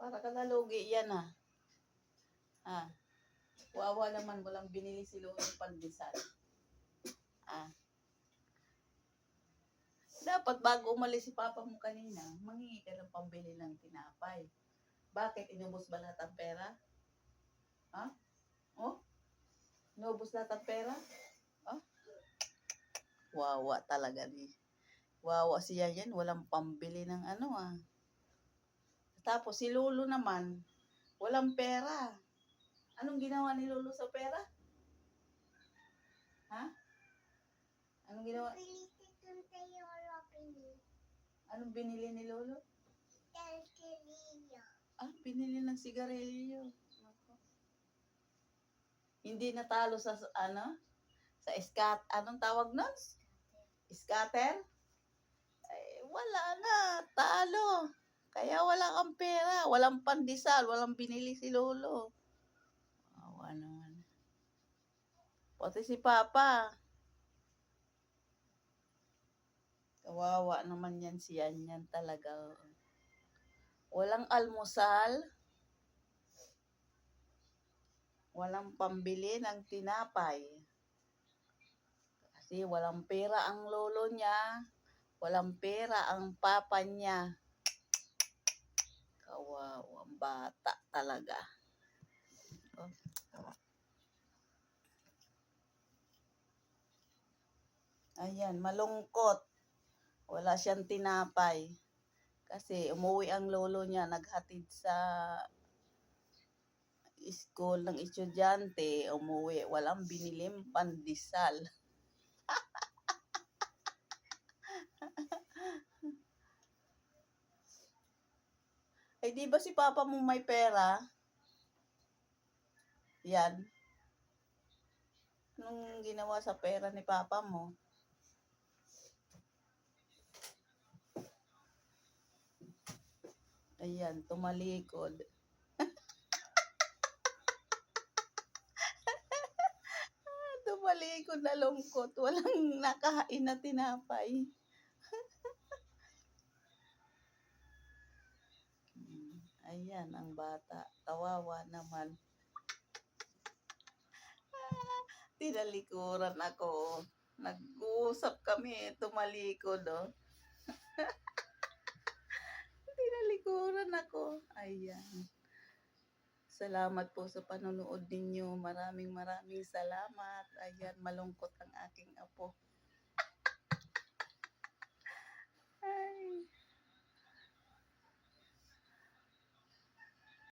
Para ka nalugi yan ah. Ah. Wawa naman walang binili si Lolo ng pandesal. Ah. Dapat bago umalis si Papa mo kanina, mangingi ka ng pambili ng tinapay. Bakit? Inubos ba lahat ang pera? Ha? Oh? Inubos lahat ang pera? Oh? Wawa talaga ni. Wawa siya yan. Walang pambili ng ano ah. Tapos si Lolo naman, walang pera. Anong ginawa ni Lolo sa pera? Ha? Anong ginawa? Anong binili ni Lolo? Talkiliyo. Ah, binili ng sigarilyo. Hindi natalo sa ano? Sa scat, anong tawag nun? Scatter? Ay, wala nga, talo. Kaya wala kang pera, walang pandesal, walang binili si Lolo. Awa naman. Pati si Papa. Kawawa naman yan siya yan talaga. Walang almusal. Walang pambili ng tinapay. Kasi walang pera ang lolo niya. Walang pera ang papa niya. Kawawang bata talaga. Oh. Ayan, malungkot. Wala siyang tinapay. Kasi umuwi ang lolo niya, naghatid sa school ng estudyante, umuwi, walang binilim pandesal. Ay, di ba si papa mo may pera? Yan. Anong ginawa sa pera ni papa mo? Ayan, tumalikod. tumalikod na lungkot. Walang nakahain na tinapay. Ayan, ang bata. Kawawa naman. Ah, Tinalikuran ako. Nag-uusap kami, tumalikod, oh. Tinalikuran ako. Ayan. Salamat po sa panonood ninyo. Maraming maraming salamat. Ayan, malungkot ang aking apo.